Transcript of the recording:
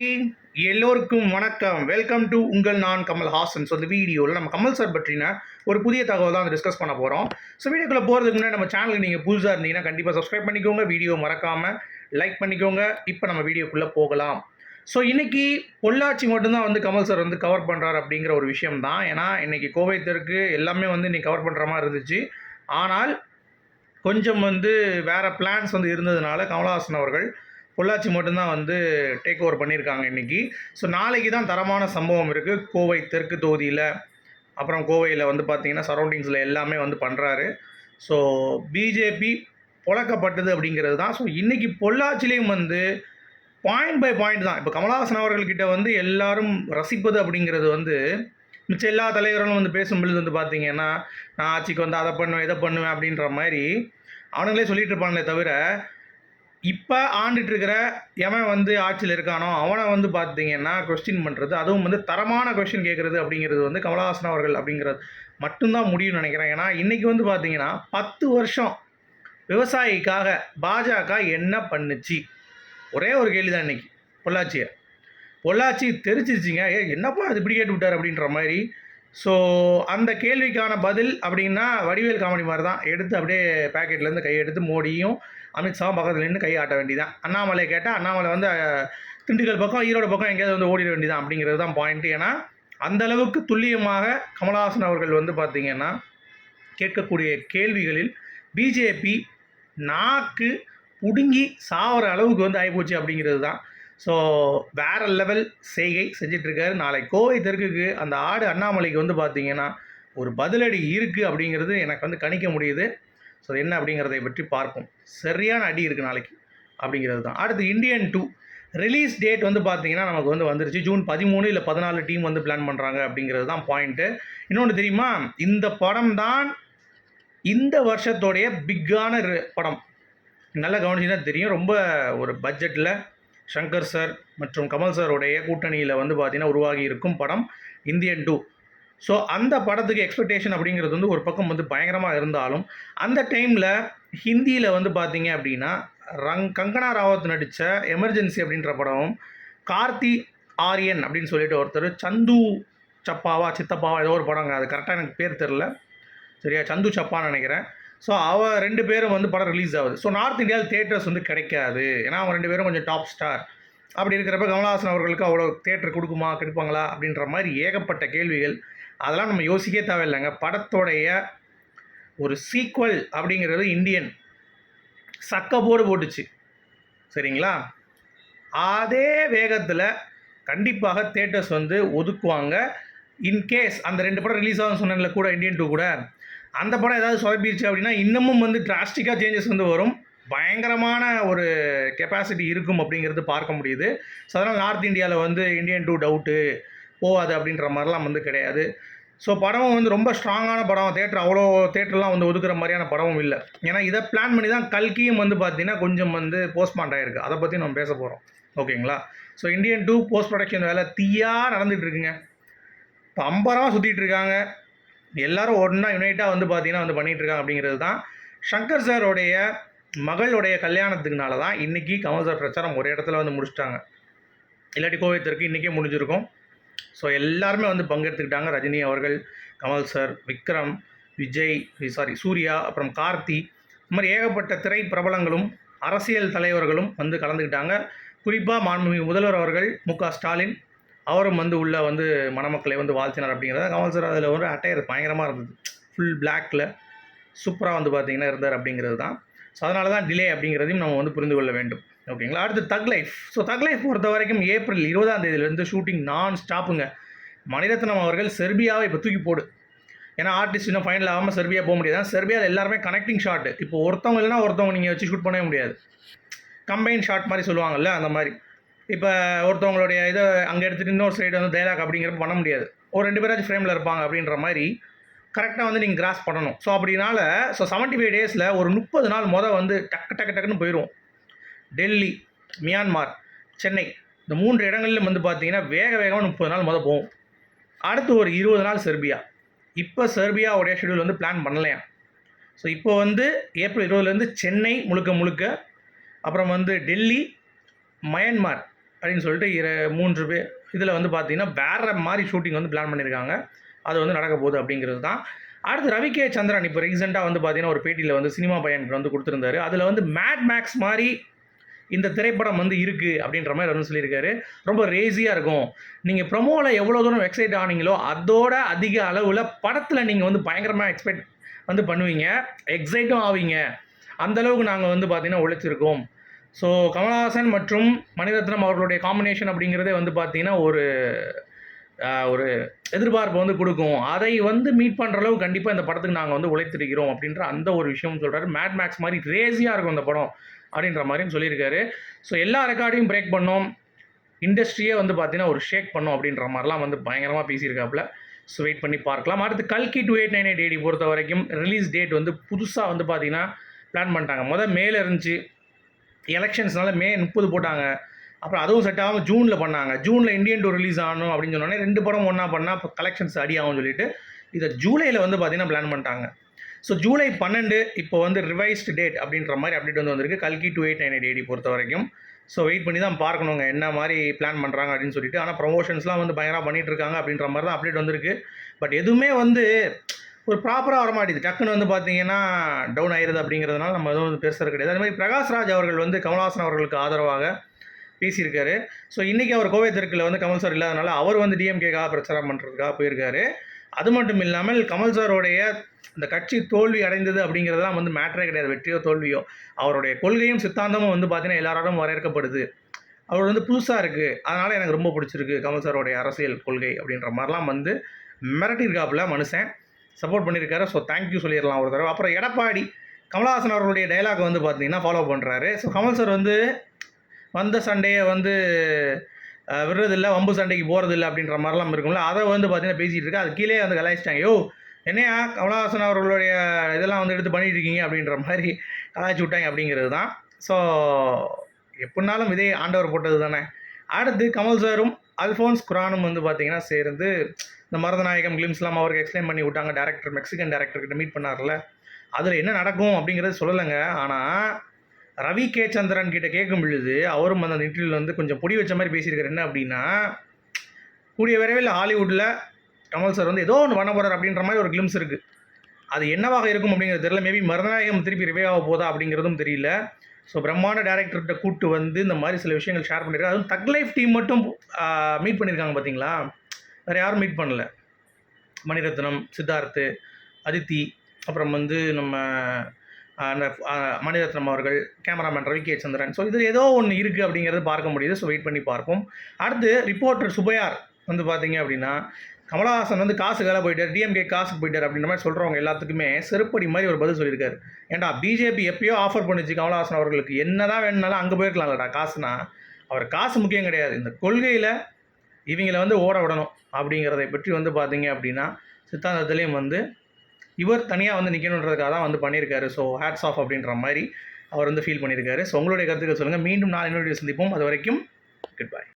எல்லோருக்கும் வணக்கம். Welcome to உங்கள் நான் கமல் ஹாசன். ஸோ இந்த வீடியோவில் நம்ம கமல் சார் பற்றின ஒரு புதிய தகவல் தான் டிஸ்கஸ் பண்ண போகிறோம் ஸோ வீடியோக்குள்ளே போகிறதுக்கு முன்னாடி நம்ம சேனலுக்கு நீங்கள் புதுசாக இருந்தீங்கன்னா கண்டிப்பாக சப்ஸ்கிரைப் பண்ணிக்கோங்க. வீடியோ மறக்காமல் லைக் பண்ணிக்கோங்க. இப்போ நம்ம வீடியோக்குள்ளே போகலாம். ஸோ இன்றைக்கி பொள்ளாச்சி மட்டும்தான் வந்து கமல் சார் வந்து கவர் பண்ணுறாரு அப்படிங்கிற ஒரு விஷயம் தான். ஏன்னா இன்றைக்கி கோவை தெற்கு எல்லாமே வந்து இன்னைக்கு கவர் பண்ணுற மாதிரி இருந்துச்சு. ஆனால் கொஞ்சம் வந்து வேறு பிளான்ஸ் வந்து இருந்ததுனால கமலஹாசன் அவர்கள் பொள்ளாச்சி மட்டும்தான் வந்து டேக் ஓவர் பண்ணியிருக்காங்க இன்றைக்கி ஸோ நாளைக்கு தான் தரமான சம்பவம் இருக்குது கோவை தெற்கு தொகுதியில் அப்புறம் கோவையில் வந்து பார்த்திங்கன்னா சரௌண்டிங்ஸில் எல்லாமே வந்து பண்ணுறாரு ஸோ பிஜேபி புழக்கப்பட்டது அப்படிங்கிறது தான். ஸோ இன்றைக்கி பொள்ளாச்சிலையும் வந்து பாயிண்ட் பை பாயிண்ட் தான். இப்போ கமலஹாசன் அவர்கள்கிட்ட வந்து எல்லாரும் ரசிப்பது அப்படிங்கிறது வந்து மிச்ச எல்லா தலைவர்களும் வந்து பேசும்பொழுது வந்து பார்த்தீங்கன்னா நான் ஆட்சிக்கு வந்து அதை பண்ணுவேன் இதை பண்ணுவேன் அப்படின்ற மாதிரி அவனுங்களே சொல்லிட்டு இருப்பாங்களே தவிர இப்போ ஆண்டுட்டு இருக்கிற எவன் வந்து ஆட்சியில் இருக்கானோ அவனை வந்து பார்த்தீங்கன்னா கொஸ்டின் பண்ணுறது அதுவும் வந்து தரமான கொஸ்டின் கேட்குறது அப்படிங்கிறது வந்து கமலஹாசன் அவர்கள் அப்படிங்கிறது மட்டும்தான் முடியும்னு நினைக்கிறேன். ஏன்னா இன்றைக்கி வந்து பார்த்தீங்கன்னா பத்து வருஷம் விவசாயிக்காக பாஜக என்ன பண்ணுச்சு? ஒரே ஒரு கேள்வி தான் இன்றைக்கி பொள்ளாச்சியை. பொள்ளாச்சி தெரிச்சிருச்சிங்க ஏ என்னப்பா அது இப்படி கேட்டு விட்டார் அப்படின்ற மாதிரி. ஸோ அந்த கேள்விக்கான பதில் அப்படின்னா வடிவேல் காமெடி மாதிரி தான் எடுத்து அப்படியே பேக்கெட்லேருந்து கையெடுத்து மோடியும் அமித்ஷாவும் பக்கத்தில் நின்று கை ஆட்ட வேண்டியதான் அண்ணாமலை கேட்டால் அண்ணாமலை வந்து திண்டுக்கல் பக்கம் ஈரோடு பக்கம் எங்கேயாவது வந்து ஓடிட வேண்டியதான் அப்படிங்கிறது தான் பாயிண்ட்டு ஏன்னா அந்த அளவுக்கு துல்லியமாக கமலஹாசன் அவர்கள் வந்து பார்த்திங்கன்னா கேட்கக்கூடிய கேள்விகளில் பிஜேபி நாக்கு புடுங்கி சாவர அளவுக்கு வந்து ஆகிப்போச்சு அப்படிங்கிறது தான். ஸோ வேற லெவல் செய்கை செஞ்சிட்ருக்காரு. நாளை கோவை தெற்குக்கு அந்த ஆடு அண்ணாமலைக்கு வந்து பார்த்திங்கன்னா ஒரு பதிலடி இருக்குது அப்படிங்கிறது எனக்கு வந்து கணிக்க முடியுது. ஸோ என்ன அப்படிங்கிறதை பற்றி பார்ப்போம். சரியான அடி இருக்குது நாளைக்கு அப்படிங்கிறது தான். அடுத்து இந்தியன் டூ ரிலீஸ் டேட் வந்து பார்த்தீங்கன்னா நமக்கு வந்து வந்துருச்சு. ஜூன் பதிமூணு இல்லை பதினாலு டீம் வந்து பிளான் பண்ணுறாங்க அப்படிங்கிறது தான் பாயிண்ட்டு இன்னொன்று தெரியுமா? இந்த படம் தான் இந்த வருஷத்தோடைய பிக்கான படம். நல்லா கவனிச்சிங்கன்னா தெரியும். ரொம்ப ஒரு பட்ஜெட்டில் சங்கர் சார் மற்றும் கமல் சாருடைய கூட்டணியில் வந்து பார்த்தீங்கன்னா உருவாகி இருக்கும் படம் இந்தியன் டூ ஸோ அந்த படத்துக்கு எக்ஸ்பெக்டேஷன் அப்படிங்கிறது வந்து ஒரு பக்கம் வந்து பயங்கரமாக இருந்தாலும் அந்த டைமில் ஹிந்தியில் வந்து பார்த்தீங்க அப்படின்னா ரங் கங்கனா ராவத் நடித்த எமர்ஜென்சி அப்படின்ற படமும் கார்த்தி ஆரியன் அப்படின்னு சொல்லிட்டு ஒருத்தர் சந்து சப்பாவா சித்தப்பாவா ஏதோ ஒரு படங்க. அது கரெக்டாக எனக்கு பேர் தெரில சரியா? சந்து சப்பான்னு நினைக்கிறேன். ஸோ அவ ரெண்டு பேரும் வந்து படம் ரிலீஸ் ஆகுது. ஸோ நார்த் இந்தியாவில் தேட்டர்ஸ் வந்து கிடைக்காது. ஏன்னா அவங்க ரெண்டு பேரும் கொஞ்சம் டாப் ஸ்டார் அப்படி இருக்கிறப்ப கமலஹாசன் அவர்களுக்கு அவ்வளோ தேட்டர் கொடுக்குமா கிடைப்பாங்களா அப்படின்ற மாதிரி ஏகப்பட்ட கேள்விகள் அதெல்லாம் நம்ம யோசிக்கவே தேவையில்லைங்க. படத்தோடைய ஒரு சீக்வல் அப்படிங்கிறது இந்தியன் சக்க போடு போட்டுச்சு. சரிங்களா? அதே வேகத்தில் கண்டிப்பாக தேட்டர்ஸ் வந்து ஒதுக்குவாங்க. இன்கேஸ் அந்த ரெண்டு படம் ரிலீஸ் ஆகும் சொன்னேன்ல கூட இந்தியன் டூ கூட. அந்த படம் ஏதாவது சொதப்பிடுச்சு அப்படின்னா இன்னமும் வந்து டிராஸ்டிக்காக சேஞ்சஸ் வந்து வரும். பயங்கரமான ஒரு கெப்பாசிட்டி இருக்கும் அப்படிங்கிறது பார்க்க முடியுது. ஸோ அதனால் நார்த் இந்தியாவில் வந்து இந்தியன் டூ டவுட்டு போகாது அப்படின்ற மாதிரிலாம் வந்து கிடையாது. ஸோ படமும் வந்து ரொம்ப ஸ்ட்ராங்கான படம். தேட்டர் அவ்வளோ தேட்டர்லாம் வந்து ஒதுக்குற மாதிரியான படமும் இல்லை. ஏன்னா இதை பிளான் பண்ணி தான் கல்கியும் வந்து பார்த்தீங்கன்னா கொஞ்சம் வந்து போஸ்ட்மார்ட் ஆகிருக்கு அதை பற்றி நம்ம பேச போகிறோம் ஓகேங்களா? So Indian two post production வேலை தீயாக நடந்துகிட்ருக்குங்க. இப்போ அம்பரமாக சுற்றிட்டு இருக்காங்க எல்லாரும் ஒன்றா யுனைட்டாக வந்து பார்த்தீங்கன்னா வந்து பண்ணிகிட்ருக்காங்க அப்படிங்கிறது தான் சங்கர் சாரோடைய மகளுடைய கல்யாணத்துக்குனால தான் இன்றைக்கி கமல் சார் பிரச்சாரம் ஒரு இடத்துல வந்து முடிச்சிட்டாங்க. இல்லாட்டி கோவை தெற்கு இன்றைக்கே முடிஞ்சிருக்கும். ஸோ எல்லாருமே வந்து பங்கெடுத்துக்கிட்டாங்க ரஜினி அவர்கள் கமல் சார் விக்ரம் விஜய் சாரி சூர்யா அப்புறம் கார்த்தி. இந்த மாதிரி ஏகப்பட்ட திரை பிரபலங்களும் அரசியல் தலைவர்களும் வந்து கலந்துக்கிட்டாங்க. குறிப்பாக மாண்புமிகு முதல்வர் அவர்கள் மு க ஸ்டாலின் அவரும் வந்து உள்ள வந்து மணமக்களை வந்து வாழ்த்தினார் அப்படிங்கிறத கமல் சார் அதில் ஒரு அட்டையர் பயங்கரமாக இருந்தது. ஃபுல் பிளாக்ல சூப்பராக வந்து பார்த்திங்கன்னா இருந்தார் அப்படிங்கிறது தான். ஸோ அதனால தான் டிலே அப்படிங்கிறதையும் நம்ம வந்து புரிந்து கொள்ள வேண்டும். ஓகேங்களா? அடுத்து thug life so thug life பொறுத்த வரைக்கும் ஏப்ரல் இருபதாம் தேதியிலேருந்து ஷூட்டிங் நான் ஸ்டாப்புங்க மணிரத்னம் அவர்கள் செர்பியாவை இப்போ தூக்கி போடு. ஏன்னா ஆர்டிஸ்ட் இன்னும் ஃபைனல் ஆகாமல் செர்பியா போக முடியாது. செர்பியாவில் எல்லாருமே கனெக்டிங் ஷாட் இப்போ ஒருத்தவங்க இல்லைனா ஒருத்தவங்க நீங்கள் வச்சு ஷூட் பண்ணவே முடியாது. கம்பைன் ஷாட் மாதிரி சொல்லுவாங்கல்ல அந்த மாதிரி. இப்போ ஒருத்தவங்களுடைய இதை அங்கே எடுத்துகிட்டு இன்னொரு சைடு வந்து டைலாக் அப்படிங்கிறப்ப பண்ண முடியாது. ஒரு ரெண்டு பேராச்சும் ஃப்ரேமில் இருப்பாங்க அப்படின்ற மாதிரி கரெக்டாக வந்து நீங்கள் கிராஸ் பண்ணணும். ஸோ அப்படினால ஸோ செவன்ட்டி ஃபைவ் டேஸில் ஒரு முப்பது நாள் மொதல் வந்து டக்கு டக்கு டக்குன்னு போயிடும் டெல்லி மியான்மார் சென்னை. இந்த மூன்று இடங்களிலும் வந்து பார்த்தீங்கன்னா வேக வேகமாக முப்பது நாள் மொதல் போகும். அடுத்து ஒரு இருபது நாள் செர்பியா. இப்போ செர்பியாவுடைய ஷெடியூல் வந்து பிளான் பண்ணலையா? ஸோ இப்போ வந்து ஏப்ரல் இருபதுலேருந்து சென்னை முழுக்க முழுக்க அப்புறம் வந்து டெல்லி மயன்மார் அப்படின்னு சொல்லிட்டு இர மூன்று பேர் இதில் வந்து பார்த்தீங்கன்னா வேறு மாதிரி ஷூட்டிங் வந்து பிளான் பண்ணியிருக்காங்க. அது வந்து நடக்க போகுது அப்படிங்கிறது தான். அடுத்து ரவி கே சந்திரன் இப்போ ரீசெண்டாக வந்து பார்த்தீங்கன்னா ஒரு பேட்டியில் வந்து சினிமா பையனுக்கு வந்து கொடுத்துருந்தாரு. அதில் வந்து மேட் மேக்ஸ் மாதிரி இந்த திரைப்படம் வந்து இருக்குது அப்படின்ற மாதிரி வந்து சொல்லியிருக்காரு. ரொம்ப ரேசியாக இருக்கும். நீங்கள் ப்ரொமோவில் எவ்வளோ தூரம் எக்ஸைட் ஆனீங்களோ அதோட அதிக அளவில் படத்தில் நீங்கள் வந்து பயங்கரமாக எக்ஸ்பெக்ட் வந்து பண்ணுவீங்க. எக்ஸைட்டும் ஆவீங்க. அந்த அளவுக்கு நாங்கள் வந்து பார்த்தீங்கன்னா உழைச்சிருக்கோம். ஸோ கமல்ஹாசன் மற்றும் மணிரத்னம் அவர்களுடைய காம்பினேஷன் அப்படிங்கிறதே வந்து பார்த்தீங்கன்னா ஒரு ஒரு எதிர்பார்ப்பு வந்து கொடுக்கும். அதை வந்து மீட் பண்ணுற அளவு கண்டிப்பாக இந்த படத்துக்கு நாங்கள் வந்து உழைத்திருக்கிறோம் அப்படின்ற அந்த ஒரு விஷயம் சொல்கிறாரு மேட் மேக்ஸ் மாதிரி ரேசியாக இருக்கும் அந்த படம். அப்படின்ற மாதிரியும் சொல்லியிருக்காரு. ஸோ எல்லா ரெக்கார்டையும் பிரேக் பண்ணோம். இண்டஸ்ட்ரியே வந்து பார்த்தீங்கன்னா ஒரு ஷேக் பண்ணோம் அப்படின்ற மாதிரிலாம் வந்து பயங்கரமாக பேசியிருக்காப்புல. ஸோ வெயிட் பண்ணி பார்க்கலாம். அடுத்து கல்கி two eight nine eight eighty பொறுத்த வரைக்கும் ரிலீஸ் டேட் வந்து புதுசாக வந்து பார்த்தீங்கன்னா பிளான் பண்ணிட்டாங்க. முதல் மேல இருந்துச்சு. எலெக்ஷன்ஸ்னால மே முப்பது போட்டாங்க. அப்புறம் அதுவும் செட் ஆகாமல் ஜூனில் பண்ணாங்க. ஜூனில் இந்தியன் டூ ரிலீஸ் ஆகணும் அப்படின்னு சொன்னோடனே ரெண்டு படம் ஒன்றா பண்ணால் இப்போ கலெக்ஷன்ஸ் அடி ஆகும்னு சொல்லிட்டு இதை ஜூலையில் வந்து பார்த்தீங்கன்னா பிளான் பண்ணிட்டாங்க. ஸோ ஜூலை பன்னெண்டு இப்போ வந்து ரிவைஸ்டு டேட் அப்படின்ற மாதிரி அப்டேட் வந்து வந்திருக்கு. கல்கி two eight nine eight eighty பொறுத்த வரைக்கும். ஸோ வெயிட் பண்ணி தான் பார்க்கணுங்க. என்ன மாதிரி பிளான் பண்ணுறாங்க அப்படின்னு சொல்லிட்டு. ஆனால் ப்ரொமோஷன்ஸ்லாம் வந்து பயங்கரமாக பண்ணிட்டு இருக்காங்க அப்படின்ற மாதிரி தான் அப்டேட் வந்திருக்கு. பட் எதுவுமே வந்து ஒரு ப்ராப்பராக வர மாட்டேது டக்குன்னு வந்து பார்த்தீங்கன்னா டவுன் ஆயிடுது அப்படிங்கிறதுனால நம்ம எதுவும் வந்து பெருசாக கிடையாது. அதே மாதிரி பிரகாஷ்ராஜ் அவர்கள் வந்து கமல்ஹாசன் அவர்களுக்கு ஆதரவாக பேசியிருக்காரு. ஸோ இன்றைக்கி அவர் கோவை தெற்கில் வந்து கமல் சார் இல்லாதனால அவர் வந்து டிஎம்கேக்காக பிரச்சாரம் பண்ணுறதுக்காக போயிருக்காரு. அது மட்டும் இல்லாமல் கமல் சாரோடைய இந்த கட்சி தோல்வி அடைந்தது அப்படிங்கிறதெல்லாம் வந்து மேட்டரே கிடையாது. வெற்றியோ தோல்வியோ. அவருடைய கொள்கையும் சித்தாந்தமும் வந்து பார்த்தீங்கன்னா எல்லாராலும் வரையறுக்கப்படுது அவர் வந்து புதுசாக இருக்குது அதனால் எனக்கு ரொம்ப பிடிச்சிருக்கு கமல் சாரோடைய அரசியல் கொள்கை அப்படின்ற மாதிரிலாம் வந்து மிரட்டியிருக்காப்புல மனுஷன். சப்போர்ட் பண்ணியிருக்காரு. ஸோ தேங்க்யூ சொல்லிடலாம் ஒரு தடவை. அப்புறம் எடப்பாடி கமலஹாசன் அவர்களுடைய டைலாக் வந்து பார்த்தீங்கன்னா ஃபாலோ பண்ணுறாரு ஸோ கமல் சார் வந்து வந்த சண்டையை வந்து விடுறதில்ல வம்பு சண்டைக்கு போகிறதில்ல அப்படின்ற மாதிரிலாம் இருக்கும்ல. அதை வந்து பார்த்தீங்கன்னா பேசிகிட்டு இருக்கு. அது கீழே வந்து கலாய்ச்சிட்டாங்க. யோ என்னையா கமலஹாசன் அவர்களுடைய இதெல்லாம் வந்து எடுத்து பண்ணிட்டு இருக்கீங்க அப்படின்ற மாதிரி கலாய்ச்சி விட்டாங்க அப்படிங்கிறது தான். ஸோ எப்படினாலும் இதே ஆண்டவர் போட்டது தானே. அடுத்து கமல் சாரும் அல்ஃபோன்ஸ் குரானும் வந்து பார்த்தீங்கன்னா சேர்ந்து இந்த மருதநாயகம் கிளிம்ஸ்லாம் அவருக்கு எக்ஸ்பிளைன் பண்ணி விட்டாங்க. டேரக்டர் மெக்சிகன் டேரக்டர்கிட்ட மீட் பண்ணார்ல. அதில் என்ன நடக்கும் அப்படிங்கிறது சொல்லலைங்க. ஆனால் ரவி கே. சந்திரன் கிட்ட கேட்கும் பொழுது அவரும் அந்த இன்டர்வியூவில் வந்து கொஞ்சம் பொடி வச்ச மாதிரி பேசியிருக்காரு. என்ன அப்படின்னா கூடிய விரைவில் ஹாலிவுட்டில் கமல் சார் வந்து ஏதோ ஒன்று பண்ண போகிறார் அப்படின்ற மாதிரி ஒரு கிளிம்ஸ் இருக்குது அது என்னவாக இருக்கும் அப்படிங்கிறது தெரியல. மேபி மருதநாயகம் திருப்பி ரிவே ஆக போதா அப்படிங்கிறதும் தெரியல. ஸோ பிரம்மாண்ட டேரக்டர்கிட்ட கூப்பிட்டு வந்து இந்த மாதிரி சில விஷயங்கள் ஷேர் பண்ணியிருக்காரு அதுவும் தக் லைஃப் டீம் மட்டும் மீட் பண்ணியிருக்காங்க பார்த்தீங்களா வேறு யாரும் மீட் பண்ணல. மணிரத்னம் சித்தார்த்து அதித்தி அப்புறம் வந்து நம்ம மணிரத்னம் அவர்கள் cameraman Ravi K Chandran. So இது ஏதோ ஒன்று இருக்குது அப்படிங்கிறது பார்க்க முடியுது. ஸோ வெயிட் பண்ணி பார்ப்போம். அடுத்து ரிப்போர்ட்டர் சுபையார் வந்து பார்த்தீங்க அப்படின்னா கமலஹாசன் வந்து காசு காசுக்காக போயிட்டார். டிஎம்கே காசுக்கு போயிட்டார் அப்படின்ற மாதிரி சொல்கிறவங்க எல்லாத்துக்குமே செருப்படி மாதிரி ஒரு பதில் சொல்லியிருக்காரு. ஏன்டா பிஜேபி எப்பயோ ஆஃபர் பண்ணிச்சு கமலஹாசன் அவர்களுக்கு. என்னதான் வேணும்னாலும் அங்கே போயிருக்கலாம்லடா காசுனா. அவர் காசு முக்கியம் கிடையாது. இந்த கொள்கையில் இவங்களை வந்து ஓட விடணும் அப்படிங்கிறதை பற்றி வந்து பார்த்தீங்க அப்படின்னா சித்தாந்தத்துலேயும் வந்து இவர் தனியாக வந்து நிற்கணுன்றதுக்காக தான் வந்து பண்ணியிருக்காரு. ஸோ ஹேட்ஸ் ஆஃப் அப்படின்ற மாதிரி அவர் வந்து ஃபீல் பண்ணியிருக்காரு. ஸோ உங்களுடைய கருத்துக்கள் சொல்லுங்கள் மீண்டும் நான் இன்னொரு சந்திப்போம். அது வரைக்கும் குட் பை